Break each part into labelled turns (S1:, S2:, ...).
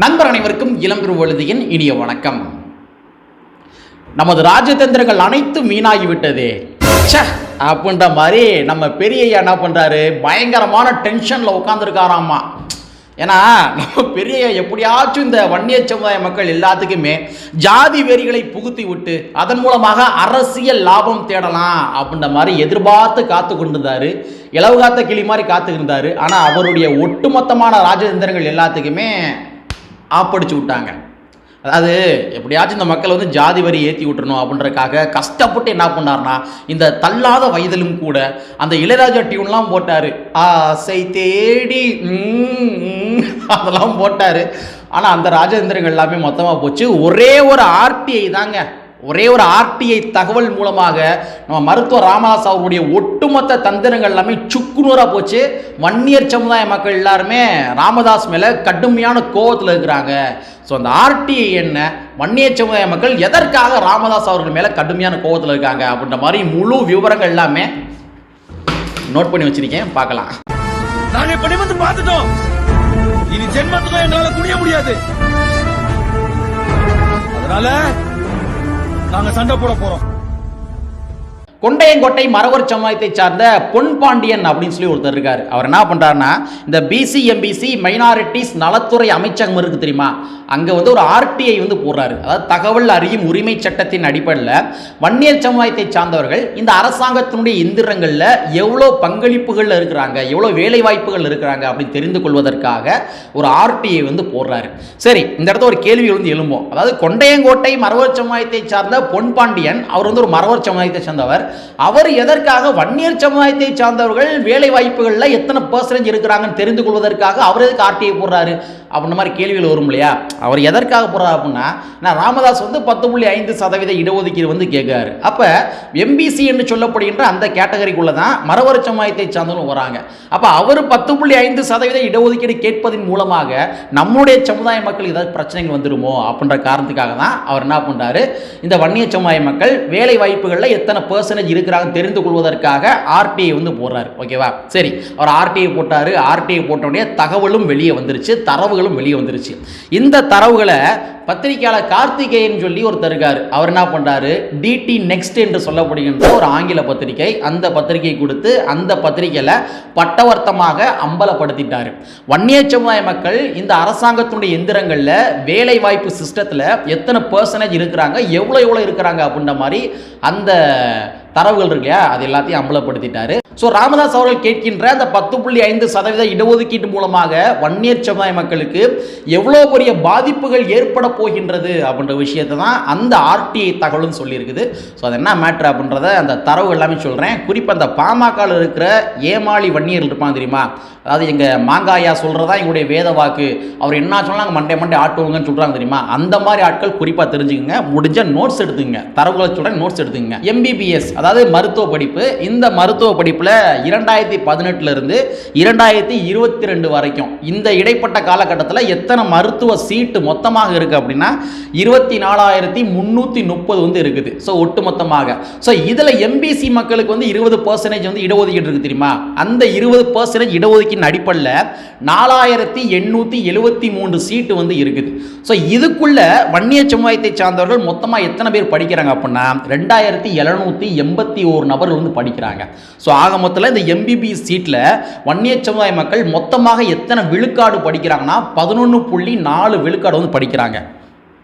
S1: நண்பர் அனைவருக்கும் இளம்பெருவழுதியின் இனிய வணக்கம். நமது ராஜதந்திரங்கள் அனைத்தும் வீணாகிவிட்டது. அப்படின்ற மாதிரி நம்ம பெரிய ஐயா என்ன பண்ணுறாரு பயங்கரமான டென்ஷனில் உட்காந்துருக்காராம்மா ஏன்னா நம்ம பெரிய எப்படியாச்சும் இந்த வன்னிய சமுதாய மக்கள் எல்லாத்துக்குமே ஜாதி வெறிகளை புகுத்தி விட்டு அதன் மூலமாக அரசியல் லாபம் தேடலாம் அப்படின்ற மாதிரி எதிர்பார்த்து காத்து கொண்டிருந்தாரு. இளவு காத்த கிளி மாதிரி காத்துக்கிருந்தாரு ஆனால் அவருடைய ஒட்டுமொத்தமான ராஜதந்திரங்கள் எல்லாத்துக்குமே ஆப்படிச்சு விட்டாங்க. அதாவது எப்படியாச்சும் இந்த மக்கள் வந்து ஜாதி வரி ஏற்றி விட்டுறணும் அப்படின்றதுக்காக கஷ்டப்பட்டு என்ன பண்ணார்னா இந்த தள்ளாத வயதிலும் கூட அந்த இளையராஜா டியூன்லாம் போட்டார். ஆசை தேடி அதெல்லாம் போட்டார். ஆனால் அந்த ராஜேந்திரங்கள் எல்லாமே மொத்தமாக போச்சு. ஒரே ஒரு ஆர்டிஐ தாங்க. ஒரே ஒரு ஆர்டிஐ தகவல் மூலமாக நம்ம மருத்துவர் ராமதாஸ் அவருடைய ஒட்டுமொத்த தந்திரங்கள் எல்லாமே சுக்குநூறாக போச்சு. வன்னியர் சமுதாய மக்கள் எல்லாருமே ராமதாஸ் மேலே கடுமையான கோவத்தில் இருக்கிறாங்க. ஸோ அந்த ஆர்டிஐ என்ன? வன்னியர் சமுதாய மக்கள் எதற்காக ராமதாஸ் அவர்கள் மேலே கடுமையான கோவத்தில் இருக்காங்க அப்படின்ற மாதிரி முழு விவரங்கள் எல்லாமே நோட் பண்ணி வச்சிருக்கேன். பார்க்கலாம்.
S2: நாங்கள் இப்ப வந்து பார்த்துட்டோம். இனி ஜென்மத்துக்கும் என்னால் குனிய முடியாது. அதனால நாங்க சண்டை போட போறோம்.
S1: கொண்டையங்கோட்டை மரவர் சமுதாயத்தை சார்ந்த பொன் பாண்டியன் அப்படின்னு சொல்லி ஒருத்தர் இருக்கார். அவர் என்ன பண்றாருன்னா இந்த பிசிஎம்பிசி மைனாரிட்டிஸ் நலத்துறை அமைச்சகம் இருக்கு தெரியுமா? அங்கே வந்து ஒரு ஆர்டிஐ வந்து போடுறாரு. அதாவது தகவல் அறியும் உரிமை சட்டத்தின் அடிப்படையில் வன்னியர் சமுதாயத்தை சார்ந்தவர்கள் இந்த அரசாங்கத்தினுடைய எந்திரங்களில் எவ்வளோ பங்களிப்புகள் இருக்கிறாங்க எவ்வளோ வேலை வாய்ப்புகள் இருக்கிறாங்க அப்படின்னு தெரிந்து கொள்வதற்காக ஒரு ஆர்டிஐ வந்து போடுறாரு. சரி இந்த இடத்துல ஒரு கேள்வி வந்து எழும்போம் அதாவது கொண்டையங்கோட்டை மரவர் சமுதாயத்தை சார்ந்த பொன் பாண்டியன் அவர் வந்து ஒரு மரவர் சமுதாயத்தை சேர்ந்தவர். அவர் எதற்காக வன்னியர் சமுதாயத்தை சார்ந்தவர்கள் வேலை வாய்ப்புகளில் எத்தனை பர்சன்டேஜ் இருக்கிறாங்கன்னு தெரிந்து கொள்வதற்காக அவர் எதுக்கு ஆர்டிஐ போடுறாரு? அப்படின்ற மாதிரி கேள்விகள் வரும் இல்லையா? அவர் எதற்காக போகிறார் அப்படின்னா நான் ராமதாஸ் வந்து பத்து புள்ளி ஐந்து சதவீத இடஒதுக்கீடு வந்து கேட்குறாரு. அப்போ எம்பிசி என்று சொல்லப்படுகின்ற அந்த கேட்டகரிக்குள்ளே தான் மரவர் சமுதாயத்தை சார்ந்தவங்க வராங்க. அப்போ அவர் பத்து புள்ளி ஐந்து சதவீத இடஒதுக்கீடு கேட்பதன் மூலமாக நம்முடைய சமுதாய மக்கள் ஏதாவது பிரச்சனைகள் வந்துருமோ அப்படின்ற காரணத்துக்காக தான் அவர் என்ன பண்ணுறாரு இந்த வன்னிய சமுதாய மக்கள் வேலை வாய்ப்புகளில் எத்தனை பர்சன்டேஜ் இருக்கிறாங்கன்னு தெரிந்து கொள்வதற்காக ஆர்டிஐ வந்து போடுறாரு. ஓகேவா? சரி அவர் ஆர்டிஐ போட்டார். ஆர்டிஐ போட்ட தகவலும் வெளியே வந்துருச்சு தரவுகளும் வெளியே வந்துருச்சு. இந்த தரவுகளை பத்திரிகையாளர் கார்த்திகேயன் சொல்லி ஒருத்தர் இருக்கார். அவர் என்ன பண்ணுறாரு டிடி நெக்ஸ்ட் என்று சொல்லப்படுகின்ற ஒரு ஆங்கில பத்திரிகை. அந்த பத்திரிகை கொடுத்து அந்த பத்திரிகையில் பட்டவர்த்தமாக அம்பலப்படுத்திட்டார். வன்னிய சமுதாய மக்கள் இந்த அரசாங்கத்தினுடைய எந்திரங்களில் வேலை வாய்ப்பு சிஸ்டத்தில் எத்தனை பர்சன்டேஜ் இருக்கிறாங்க எவ்வளோ எவ்வளோ இருக்கிறாங்க அப்படின்ற மாதிரி அந்த தரவுகள் இருக்கு இல்லையா? அது எல்லாத்தையும் அம்பலப்படுத்திட்டாரு. ஸோ ராமதாஸ் அவர்கள் கேட்கின்ற அந்த பத்து புள்ளி ஐந்து சதவீத இடஒதுக்கீட்டு மூலமாக வன்னியர் சமுதாய மக்களுக்கு எவ்வளோ பெரிய பாதிப்புகள் ஏற்பட போகின்றது அப்படின்ற விஷயத்தை தான் அந்த ஆர்டிஐ தகவலும் சொல்லியிருக்குது. ஸோ அது என்ன மேட்ரு அப்படின்றத அந்த தரவு எல்லாமே சொல்கிறேன் குறிப்பாக அந்த பாமகவில் இருக்கிற ஏமாளி வன்னியர்கள் இருப்பாங்க தெரியுமா? அதாவது எங்கள் மாங்காயா சொல்கிறதா எங்களுடைய வேத வாக்கு. அவர் என்ன சொன்னாங்க மண்டே மண்டே ஆட்டுவாங்கன்னு சொல்கிறாங்க தெரியுமா? அந்த மாதிரி ஆட்கள் குறிப்பாக தெரிஞ்சுக்கங்க. முடிஞ்ச நோட்ஸ் எடுத்துங்க தரவுகளை சொல்கிறேன் நோட்ஸ் எடுத்துங்க எம்பிபிஎஸ் அதாவது மருத்துவ படிப்பு இந்த மருத்துவ படிப்பில் இரண்டாயிரத்தி பதினெட்டுல இருந்து இரண்டாயிரத்தி இருபத்தி ரெண்டு வரைக்கும் இந்த இடைப்பட்ட காலகட்டத்தில் எத்தனை மருத்துவ சீட்டு மொத்தமாக இருக்குது அப்படின்னா இருபத்தி நாலாயிரத்தி முந்நூற்றி முப்பது வந்து இருக்குது. ஸோ ஒட்டு மொத்தமாக ஸோ இதில் எம்பிசி மக்களுக்கு வந்து இருபது பர்சன்டேஜ் வந்து இடஒதுக்கீடு இருக்குது தெரியுமா? அந்த இருபது பர்சன்டேஜ் இடஒதுக்கீடு அடிப்படையில் நாலாயிரத்தி எண்ணூற்றி எழுபத்தி மூன்று சீட்டு வந்து இருக்குது. ஸோ இதுக்குள்ள வன்னிய சமுதாயத்தை சார்ந்தவர்கள் மொத்தமாக எத்தனை பேர் படிக்கிறாங்க அப்படின்னா ரெண்டாயிரத்தி எழுநூற்றி எண்பத்தி ஒரு நபர்கள் வந்து படிக்கிறாங்க. ஸோ ஆக மொத்தத்தில் இந்த எம்பிபிஎஸ் சீட்டில் வன்னிய சமுதாய மக்கள் மொத்தமாக எத்தனை விழுக்காடு படிக்கிறாங்கன்னா பதினொன்று புள்ளி நாலு விழுக்காடு வந்து படிக்கிறாங்க.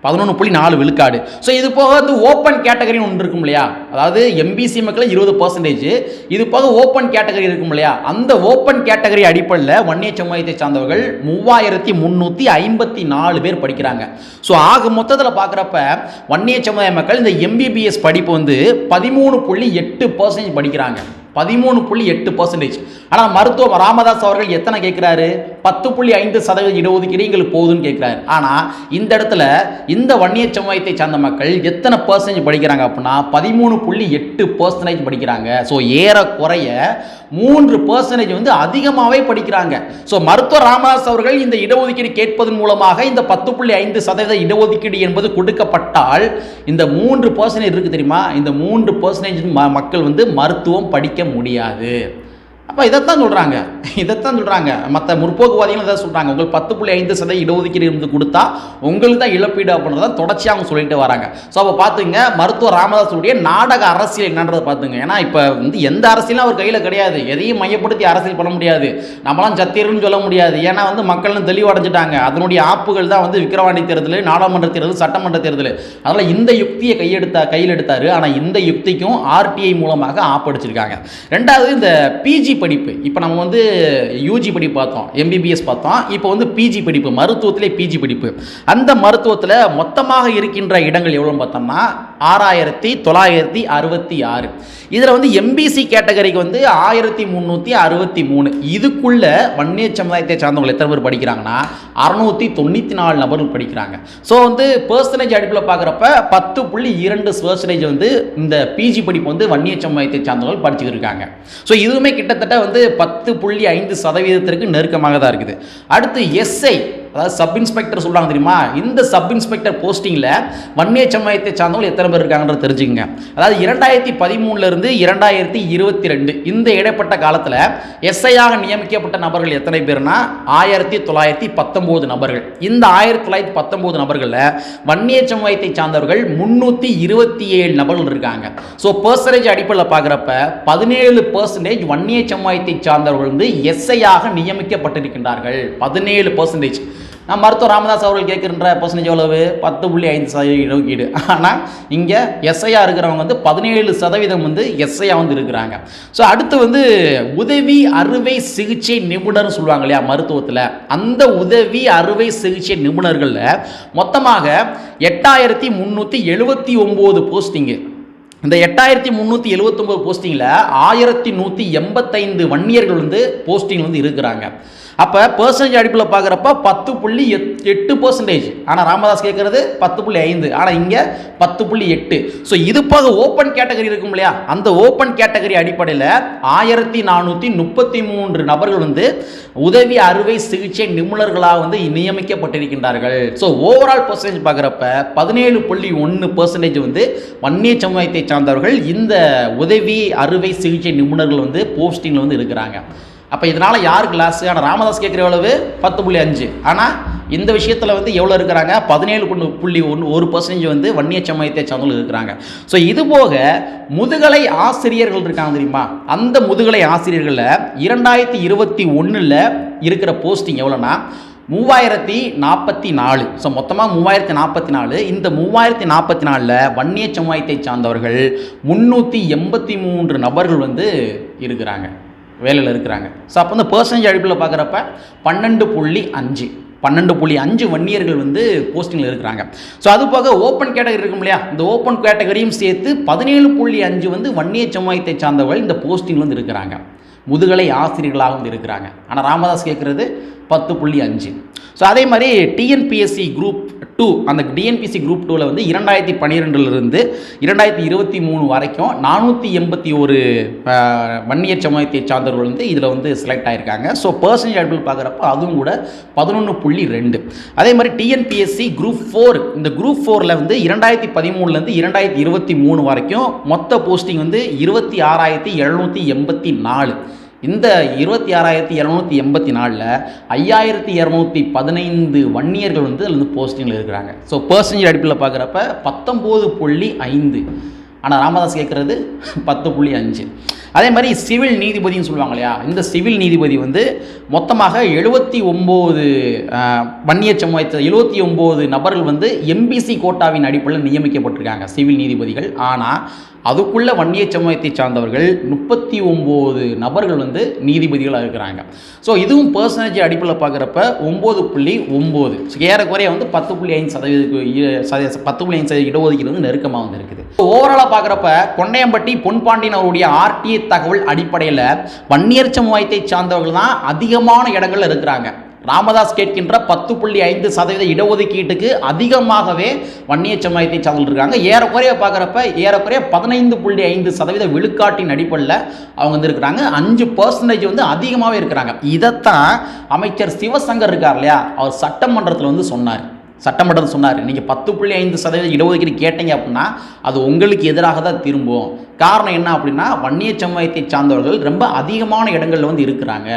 S1: பதினொன்று புள்ளி நாலு விழுக்காடு. ஸோ இது போக வந்து ஓப்பன் கேட்டகரின்னு ஒன்று இருக்கும் இல்லையா? அதாவது எம்பிசி மக்கள் இருபது பர்சன்டேஜ் இது போக ஓப்பன் கேட்டகரி இருக்கும் இல்லையா? அந்த ஓப்பன் கேட்டகரி அடிப்படையில் வன்னிய சமுதாயத்தை சார்ந்தவர்கள் மூவாயிரத்தி முந்நூற்றி ஐம்பத்தி நாலு பேர் படிக்கிறாங்க. ஸோ ஆக மொத்தத்தில் பார்க்குறப்ப வன்னிய சமுதாய மக்கள் இந்த எம்பிபிஎஸ் படிப்பு வந்து பதிமூணு புள்ளி எட்டு பர்சன்டேஜ் படிக்கிறாங்க. பதிமூணு புள்ளி எட்டு பர்சன்டேஜ் ஆனால் மருத்துவ ராமதாஸ் அவர்கள் எத்தனை கேட்குறாரு? பத்து புள்ளி ஐந்து சதவீத இடஒதுக்கீடு எங்களுக்கு போகுதுன்னு கேட்குறாரு. ஆனால் இந்த இடத்துல இந்த வன்னிய சமுதாயத்தை சார்ந்த மக்கள் எத்தனை பர்சன்டேஜ் படிக்கிறாங்க அப்படின்னா பதிமூணு புள்ளி எட்டு பர்சன்டேஜ் படிக்கிறாங்க. ஸோ ஏறக்குறைய மூன்று பர்சன்டேஜ் வந்து அதிகமாகவே படிக்கிறாங்க. ஸோ மருத்துவர் ராமதாஸ் அவர்கள் இந்த இடஒதுக்கீடு கேட்பதன் மூலமாக இந்த பத்து புள்ளி ஐந்து சதவீத இடஒதுக்கீடு என்பது கொடுக்கப்பட்டால் இந்த மூன்று பர்சன்டேஜ் இருக்குது தெரியுமா? இந்த மூன்று பர்சன்டேஜ் மக்கள் வந்து மருத்துவம் படிக்க முடியாது. அப்போ இதைத்தான் சொல்கிறாங்க இதைத்தான் சொல்கிறாங்க மற்ற முற்போக்குவாதிகள் இதை சொல்கிறாங்க உங்களுக்கு பத்து புள்ளி ஐந்து சதவீதம் இடஒதுக்கீடு இருந்து கொடுத்தா உங்களுக்கு தான் இழப்பீடு அப்படின்றத தொடர்ச்சியாக அவங்க சொல்லிட்டு வராங்க. ஸோ அப்போ பார்த்துங்க மருத்துவர் ராமதாஸுடைய நாடக அரசியல் என்னன்றதை பார்த்துங்க ஏன்னா இப்போ வந்து எந்த அரசியலும் அவர் கையில் கிடையாது. எதையும் மையப்படுத்தி அரசியல் பண்ண முடியாது. நம்மளாம் சத்தியர்னு சொல்ல முடியாது. ஏன்னா வந்து மக்கள்னு தெளிவடைஞ்சிட்டாங்க. அதனுடைய ஆப்புகள் தான் வந்து விக்கிரவாண்டி தேர்தல் நாடாளுமன்ற தேர்தல் சட்டமன்ற தேர்தல். அதனால் இந்த யுக்தியை கையெடுத்தா கையில் எடுத்தார். ஆனால் இந்த யுக்திக்கும் ஆர்டிஐ மூலமாக ஆப்படிச்சிருக்காங்க ரெண்டாவது இந்த பிஜி படிப்பு. இப்போ நம்ம வந்து யூஜி படிப்பு பார்த்தோம் எம்பிபிஎஸ் பார்த்தோம். இப்போ வந்து பிஜி படிப்பு மருத்துவத்திலே பிஜி படிப்பு. அந்த மருத்துவத்தில் மொத்தமாக இருக்கின்ற இடங்கள் எவ்வளோன்னு பார்த்தோம்னா ஆறாயிரத்தி தொள்ளாயிரத்தி அறுபத்தி ஆறு. இதில் வந்து எம்பிசி கேட்டகரிக்கு வந்து ஆயிரத்தி முந்நூற்றி அறுபத்தி மூணு. இதுக்குள்ள வன்னிய சமுதாயத்தை சார்ந்தவங்க எத்தனை பேர் படிக்கிறாங்கன்னா அறநூற்றி தொண்ணூற்றி நாலு நபர்கள் படிக்கிறாங்க. ஸோ வந்து பர்சன்டேஜ் அடிப்பில் பார்க்குறப்ப பத்து புள்ளி இரண்டு பர்சன்டேஜ் வந்து இந்த பிஜி படிப்பு வந்து வன்னிய சமுதாயத்தை சார்ந்தவர்கள் படிச்சுட்டு இருக்காங்க. ஸோ இதுவுமே கிட்டத்தட்ட வந்து பத்து புள்ளி ஐந்து சதவீதத்திற்கு நெருக்கமாக தான் இருக்குது. அடுத்து எஸ்ஐ அதாவது சப் இன்ஸ்பெக்டர் சொல்கிறாங்க தெரியுமா? இந்த சப் இன்ஸ்பெக்டர் போஸ்டிங்கில் வன்னிய சமயத்தை சார்ந்தவங்க எத்தனை பேர் இருக்காங்கன்றது தெரிஞ்சுக்கங்க. அதாவது இரண்டாயிரத்தி பதிமூணுலேருந்து இரண்டாயிரத்தி இருபத்தி ரெண்டு இந்த இடைப்பட்ட காலத்தில் எஸ்ஐயாக நியமிக்கப்பட்ட நபர்கள் எத்தனை பேர்னா? ஆயிரத்தி தொள்ளாயிரத்தி பத்தொம்போது நபர்கள். இந்த ஆயிரத்தி தொள்ளாயிரத்தி பத்தொம்போது நபர்களில் வன்னிய சமுதாயத்தை சார்ந்தவர்கள் முந்நூற்றி இருபத்தி ஏழு நபர்கள் இருக்காங்க. ஸோ பர்சன்டேஜ் அடிப்படையில் பார்க்குறப்ப பதினேழு பர்சன்டேஜ் வன்னிய சமுதாயத்தை சார்ந்தவர்கள் வந்து எஸ்ஐயாக நியமிக்கப்பட்டிருக்கின்றார்கள். பதினேழு பர்சன்டேஜ் நான் மருத்துவர் ராமதாஸ் அவர்கள் கேட்கின்ற பர்சன்டேஜ் எவ்வளவு? பத்து புள்ளி ஐந்து சதவீதம் இடஒதுக்கீடு ஆனால் இங்கே எஸ்ஐயா இருக்கிறவங்க வந்து பதினேழு சதவீதம் வந்து எஸ்ஐயா வந்து இருக்கிறாங்க. ஸோ அடுத்து வந்து உதவி அறுவை சிகிச்சை நிபுணர்னு சொல்லுவாங்க இல்லையா மருத்துவத்தில்? அந்த உதவி அறுவை சிகிச்சை நிபுணர்களில் மொத்தமாக எட்டாயிரத்தி முந்நூற்றி எழுபத்தி ஒம்பது போஸ்டிங்கு இந்த எட்டாயிரத்தி முந்நூற்றி எழுபத்தொம்போது போஸ்டிங்கில் ஆயிரத்தி நூற்றி எண்பத்தைந்து வன்னியர்கள் வந்து போஸ்டிங் வந்து இருக்கிறாங்க. அப்போ பர்சன்டேஜ் அடிப்பில் பார்க்குறப்ப பத்து புள்ளி எட் எட்டு பர்சன்டேஜ் ஆனால் ராமதாஸ் கேட்குறது பத்து புள்ளி ஐந்து. ஆனால் இங்கே பத்து புள்ளி எட்டு. ஸோ இது போக ஓப்பன் கேட்டகரி இருக்கும் இல்லையா? அந்த ஓப்பன் கேட்டகரி அடிப்படையில் ஆயிரத்தி நானூற்றி முப்பத்தி மூன்று நபர்கள் வந்து உதவி அறுவை சிகிச்சை நிபுணர்களாக வந்து நியமிக்கப்பட்டிருக்கின்றார்கள். ஸோ ஓவரால் பர்சன்டேஜ் பார்க்குறப்ப பதினேழு புள்ளி ஒன்று பர்சன்டேஜ் வந்து வன்னிய சமுதாயத்தை சார்ந்தவர்கள் இந்த உதவி அறுவை சிகிச்சை நிபுணர்கள் வந்து போஸ்டிங்கில் வந்து இருக்கிறாங்க. அப்போ இதனால் யாருக்கு லாஸ் ஆனால் ராமதாஸ் கேட்குற எவ்வளவு பத்து புள்ளி அஞ்சு. ஆனால் இந்த விஷயத்தில் வந்து எவ்வளோ இருக்கிறாங்க? பதினேழு புள்ளி புள்ளி ஒன்று ஒரு பர்சன்டேஜ் வந்து வன்னிய சமயத்தை சார்ந்தவர்கள் இருக்கிறாங்க. ஸோ இது போக முதுகலை ஆசிரியர்கள் இருக்காங்க தெரியுமா? அந்த முதுகலை ஆசிரியர்களில் இரண்டாயிரத்தி இருபத்தி ஒன்றில் இருக்கிற போஸ்டிங் எவ்வளோன்னா மூவாயிரத்தி நாற்பத்தி நாலு. ஸோ மொத்தமாக மூவாயிரத்தி நாற்பத்தி நாலு. இந்த மூவாயிரத்தி நாற்பத்தி நாலில் வன்னிய சமுதாயத்தை சார்ந்தவர்கள் முந்நூற்றி எண்பத்தி மூன்று நபர்கள் வந்து இருக்கிறாங்க. வேலையில் இருக்கிறாங்க. ஸோ அப்போ வந்து பர்சன்டேஜ் அடிப்பில் பார்க்குறப்ப பன்னெண்டு புள்ளி அஞ்சு. பன்னெண்டு புள்ளி அஞ்சு வன்னியர்கள் வந்து போஸ்டிங்கில் இருக்கிறாங்க. ஸோ அது போக ஓப்பன் கேட்டகரி இருக்கும் இல்லையா? இந்த ஓப்பன் கேட்டகரியும் சேர்த்து பதினேழு புள்ளி அஞ்சு வந்து வன்னிய சமுதாயத்தை சார்ந்தவர்கள் இந்த போஸ்டிங்கில் வந்து இருக்கிறாங்க. முதுகலை ஆசிரியர்களாக வந்து இருக்கிறாங்க. ஆனால் ராமதாஸ் கேட்குறது பத்து புள்ளி அஞ்சு. ஸோ அதே மாதிரி டிஎன்பிஎஸ்சி குரூப் டூ அந்த டிஎன்பிசி குரூப் டூவில் வந்து இரண்டாயிரத்தி பன்னிரெண்டுலேருந்து இரண்டாயிரத்தி இருபத்தி மூணு வரைக்கும் நானூற்றி எண்பத்தி ஒரு வன்னியர் சமூகத்தை சார்ந்தவர்கள் வந்து இதில் வந்து செலக்ட் ஆகியிருக்காங்க ஸோ பர்சன்டேஜ் அடிப்பில் பார்க்குறப்ப அதுவும் கூட பதினொன்று புள்ளி ரெண்டு. அதே மாதிரி டிஎன்பிஎஸ்சி குரூப் ஃபோர் இந்த குரூப் ஃபோரில் வந்து இரண்டாயிரத்தி பதிமூணுலேருந்து இரண்டாயிரத்தி இருபத்தி மூணு வரைக்கும் மொத்த போஸ்டிங் வந்து இருபத்தி ஆறாயிரத்தி எழுநூற்றி எண்பத்தி நாலு. இந்த இருபத்தி ஆறாயிரத்தி இரநூத்தி எண்பத்தி நாலில் ஐயாயிரத்தி இரநூத்தி பதினைந்து வன்னியர்கள் வந்து அதில் வந்து போஸ்டிங்கில் இருக்கிறாங்க. ஸோ பர்சன்டேஜ் அடிப்பில் பார்க்குறப்ப பத்தொம்போது புள்ளி ஐந்து. ஆனால் ராமதாஸ் கேட்குறது பத்து புள்ளி அஞ்சு. அதே மாதிரி சிவில் நீதிபதினு சொல்லுவாங்க இல்லையா? இந்த சிவில் நீதிபதி வந்து மொத்தமாக எழுபத்தி ஒம்பது வன்னிய சமுதாயத்தில் எழுபத்தி ஒம்பது நபர்கள் வந்து எம்பிசி கோட்டாவின் அடிப்படையில் நியமிக்கப்பட்டிருக்காங்க சிவில் நீதிபதிகள். ஆனால் அதுக்குள்ள வன்னிய சமூகத்தை சார்ந்தவர்கள் முப்பத்தி ஒம்பது நபர்கள் வந்து நீதிபதிகளாக இருக்கிறாங்க. ஸோ இதுவும் பர்சன்டேஜ் அடிப்படையில் பார்க்குறப்ப ஒம்பது புள்ளி ஒம்பது ஏறக்குறைய வந்து பத்து புள்ளி ஐந்து சதவீதத்துக்கு பத்து புள்ளி ஐந்து சதவீத இடஒதுக்கீடு வந்து நெருக்கமாக வந்து இருக்குது. ஓவராலாக பார்க்குறப்ப கொண்டையம்பட்டி பொன்பாண்டியன் அவருடைய ஆர்டிஏ தகவல் அடிப்படையில் வன்னியர் சமுதாயத்தை சார்ந்தவர்கள் தான் அதிகமான இடங்கள்ல இருக்கிறாங்க. ராமதாஸ் கேட்கின்ற பத்து புள்ளி ஐந்து சதவீத இடஒதுக்கீட்டுக்கு அதிகமாகவே வன்னிய சமுதாயத்தை சார்ந்து இருக்காங்க. ஏறக்குறைய பார்க்குறப்ப ஏறக்குறைய பதினைந்து புள்ளி ஐந்து சதவீத விழுக்காட்டின் அடிப்படையில் அவங்க வந்து இருக்கிறாங்க. அஞ்சு பர்சன்டேஜ் வந்து அதிகமாகவே இருக்கிறாங்க. இதைத்தான் அமைச்சர் சிவசங்கர் இருக்கார் இல்லையா? அவர் சட்டமன்றத்தில் வந்து சொன்னார். சட்டமன்றம் சொன்னார். நீங்கள் பத்து புள்ளி ஐந்து சதவீதம் இடஒதுக்கீடு கேட்டீங்க அப்படின்னா அது உங்களுக்கு எதிராக தான் திரும்பும். காரணம் என்ன அப்படின்னா வன்னிய சமுதாயத்தை சார்ந்தவர்கள் ரொம்ப அதிகமான இடங்களில் வந்து இருக்கிறாங்க.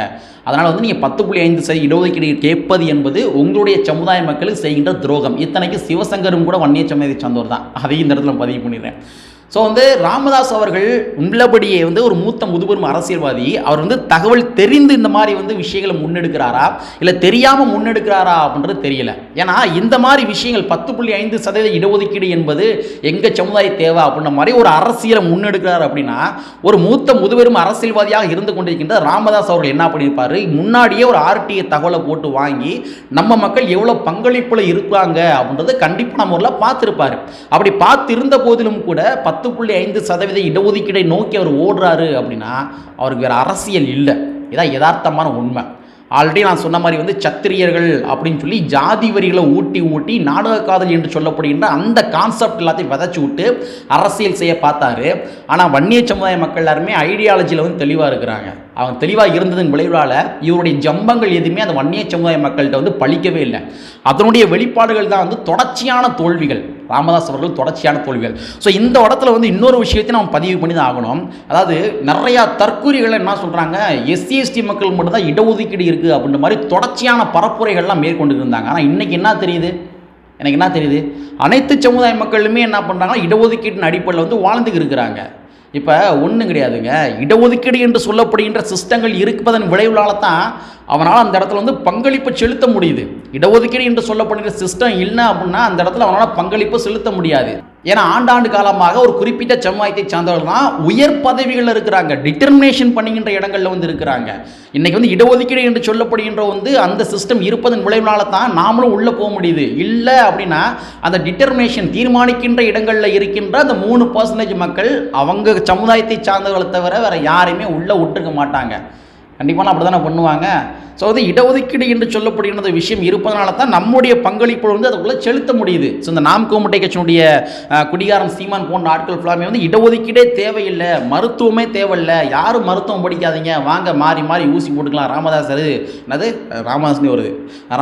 S1: அதனால் வந்து நீங்கள் பத்து புள்ளி ஐந்து சதவீத இடஒதுக்கீடு கேட்பது என்பது உங்களுடைய சமுதாய மக்களுக்கு செய்கின்ற துரோகம். இத்தனைக்கு சிவசங்கரும் கூட வன்னிய சமுதாயத்தை சார்ந்தவர் தான். அதையும் இந்த இடத்துல நான் பதிவு பண்ணிடுறேன். ஸோ வந்து ராமதாஸ் அவர்கள் உள்ளபடியே வந்து ஒரு மூத்த முதுபெரும் அரசியல்வாதி. அவர் வந்து தகவல் தெரிந்து இந்த மாதிரி வந்து விஷயங்களை முன்னெடுக்கிறாரா? இல்லை தெரியாமல் முன்னெடுக்கிறாரா அப்படின்றது தெரியல. ஏன்னா இந்த மாதிரி விஷயங்கள் பத்து புள்ளி ஐந்து சதவீத இடஒதுக்கீடு என்பது எங்கள் சமுதாய தேவை அப்படின்ற மாதிரி ஒரு அரசியலை முன்னெடுக்கிறார் அப்படின்னா ஒரு மூத்த முதுபெரும் அரசியல்வாதியாக இருந்து கொண்டிருக்கின்ற ராமதாஸ் அவர்கள் என்ன பண்ணியிருப்பார்? முன்னாடியே ஒரு ஆர்டிஐ தகவலை போட்டு வாங்கி நம்ம மக்கள் எவ்வளோ பங்களிப்பில் இருப்பாங்க அப்படின்றது கண்டிப்பாக நம்ம ஊரில் பார்த்துருப்பார். அப்படி பார்த்திருந்த போதிலும் கூட பத்து பத்து புள்ளி ஐந்து சதவீத இடஒதுக்கீடை நோக்கி அவர் ஓடுறாரு அப்படின்னா அவருக்கு வேறு அரசியல் இல்லை. இதான் யதார்த்தமான உண்மை. ஆல்ரெடி நான் சொன்ன மாதிரி வந்து சத்திரியர்கள் அப்படின்னு சொல்லி ஜாதி வரிகளை ஊட்டி ஊட்டி நாடக காதல் என்று சொல்லப்படுகின்ற அந்த கான்செப்ட் எல்லாத்தையும் விதைச்சி விட்டு அரசியல் செய்ய பார்த்தாரு. ஆனால் வன்னிய சமுதாய மக்கள் எல்லாருமே ஐடியாலஜியில் வந்து தெளிவாக இருக்கிறாங்க. அவன் தெளிவாக இருந்ததன் விளைவால் இவருடைய ஜம்பங்கள் எதுவுமே அந்த வன்னிய சமுதாய மக்கள்கிட்ட வந்து பழிக்கவே இல்லை. அதனுடைய வெளிப்பாடுகள் தான் வந்து தொடர்ச்சியான தோல்விகள். ராமதாஸ் அவர்கள் தொடர்ச்சியான தோல்விகள். ஸோ இந்த இடத்துல வந்து இன்னொரு விஷயத்தையும் நம்ம பதிவு பண்ணி தான் ஆகணும். அதாவது நிறையா தற்கூறிகள் என்ன சொல்கிறாங்க எஸ்சி எஸ்டி மக்கள் மட்டும்தான் இடஒதுக்கீடு இருக்குது அப்படின்ற மாதிரி தொடர்ச்சியான பரப்புரைகள்லாம் மேற்கொண்டு இருந்தாங்க. ஆனால் இன்றைக்கி என்ன தெரியுது? எனக்கு என்ன தெரியுது? அனைத்து சமுதாய மக்களுமே என்ன பண்ணுறாங்கன்னா இடஒதுக்கீட்டின் அடிப்படையில் வந்து வாழ்ந்துக்கு இருக்கிறாங்க. இப்போ ஒன்றும் கிடையாதுங்க. இடஒதுக்கீடு என்று சொல்லப்படுகின்ற சிஸ்டங்கள் இருப்பதன் விளைவுகளால் தான் அவனால் அந்த இடத்துல வந்து பங்களிப்பு செலுத்த முடியுது. இடஒதுக்கீடு என்று சொல்லப்படுகிற சிஸ்டம் இல்லை அப்படின்னா அந்த இடத்துல அவனால் பங்களிப்பு செலுத்த முடியாது. ஏன்னா ஆண்டாண்டு காலமாக ஒரு குறிப்பிட்ட சமுதாயத்தை சார்ந்தவர்கள் தான் உயர் பதவிகளில் இருக்கிறாங்க. டிட்டர்மினேஷன் பண்ணுகின்ற இடங்களில் வந்து இருக்கிறாங்க. இன்னைக்கு வந்து இடஒதுக்கீடு என்று சொல்லப்படுகின்ற வந்து அந்த சிஸ்டம் இருப்பதன் விளைவுனால தான் நாமளும் உள்ளே போக முடியுது. இல்லை அப்படின்னா அந்த டிட்டர்மினேஷன் தீர்மானிக்கின்ற இடங்களில் இருக்கின்ற அந்த மூணு பர்சன்டேஜ் மக்கள் அவங்க சமுதாயத்தை சார்ந்தவர்களை தவிர வேறு யாரையுமே உள்ளே விட்டுருக்க மாட்டாங்க. கண்டிப்பாக அப்படி தானே பண்ணுவாங்க? ஸோ வந்து இடஒதுக்கீடு என்று சொல்லப்படுகிற விஷயம் இருப்பதனால தான் நம்முடைய பங்களிப்பு வந்து அதுக்குள்ளே செலுத்த முடியுது. ஸோ இந்த நாம் கோமுட்டை கட்சியினுடைய குடிகாரம் சீமான் போன்ற ஆட்கள் ஃபுல்லாமே வந்து இடஒதுக்கீடே தேவையில்லை மருத்துவமே தேவையில்லை. யாரும் மருத்துவம் படிக்காதீங்க. வாங்க மாறி மாறி ஊசி போட்டுக்கலாம். ராமதாசர். என்னது? ராமதாஸ்னு வருது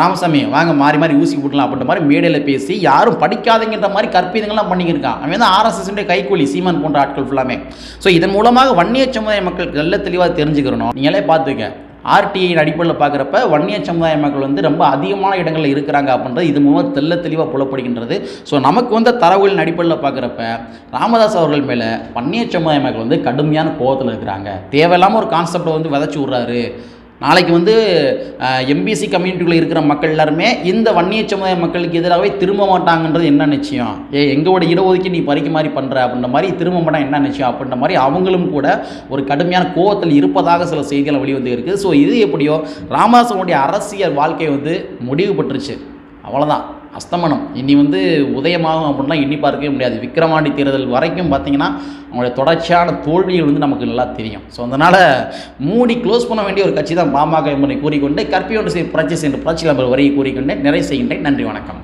S1: ராமசாமி வாங்க மாறி மாறி ஊசி போட்டுக்கலாம் அப்படின்ற மாதிரி மேடையில் பேசி யாரும் படிக்காதீங்கன்ற மாதிரி கற்பிதங்கள்லாம் பண்ணிக்கிருக்கான் அவன் வந்து ஆர்எஸ்எஸ்னுடைய கைக்கூலி சீமான் போன்ற ஆட்கள் ஃபுல்லாமே ஸோ இதன் மூலமாக வன்னிய சமுதாய மக்களுக்கு நல்ல தெளிவாக தெரிஞ்சுக்கிறணும். நீங்களே பார்த்து பார்த்துக்க ஆர்டிஐயின் அடிப்படையில் பார்க்குறப்ப வன்னிய சமுதாய மக்கள் வந்து ரொம்ப அதிகமான இடங்களில் இருக்கிறாங்க அப்படின்றது இது மூலம் தெல்ல தெளிவாக புலப்படுகின்றது. ஸோ நமக்கு வந்த தரவுகளின் அடிப்படையில் பார்க்குறப்ப ராமதாஸ் அவர்கள் மேலே வன்னிய சமுதாய மக்கள் வந்து கடுமையான கோபத்தில் இருக்கிறாங்க. தேவையில்லாமல் ஒரு கான்செப்டை வந்து விதைச்சி விட்றாரு. நாளைக்கு வந்து எம்பிசி கம்யூனிட்டிக்குள்ளே இருக்கிற மக்கள் எல்லாருமே இந்த வன்னிய சமுதாய மக்களுக்கு எதிராகவே திரும்ப மாட்டாங்கன்றது என்ன நிச்சயம்? ஏ எங்களோட இடஒதுக்கி நீ பறிக்க மாதிரி பண்ணுற அப்படின்ற மாதிரி திரும்ப மாட்டாங்க என்ன நிச்சயம் அப்படின்ற மாதிரி அவங்களும் கூட ஒரு கடுமையான கோவத்தில் இருப்பதாக சில செய்திகள் வெளிவந்து இருக்குது. ஸோ இது எப்படியோ ராமதாசனுடைய அரசியல் வாழ்க்கை வந்து முடிவு பெற்றுச்சு அவ்வளோதான் அஸ்தமனம். இனி வந்து உதயமாகும் அப்படின்னா எண்ணி பார்க்கவே முடியாது. விக்கிரமாண்டி தேர்தல் வரைக்கும் பார்த்தீங்கன்னா அவங்களுடைய தொடர்ச்சியான தோல்விகள் வந்து நமக்கு நல்லா தெரியும். ஸோ அதனால் மூடி க்ளோஸ் பண்ண வேண்டிய ஒரு கட்சி தான் பாமக என்பதை கூறிக்கொண்டு கற்பியோடு செய்ய புரட்சி சென்று புரட்சி நம்பர் வரையை கூறிக்கொண்டு நிறைவு செய்கின்றேன். நன்றி வணக்கம்.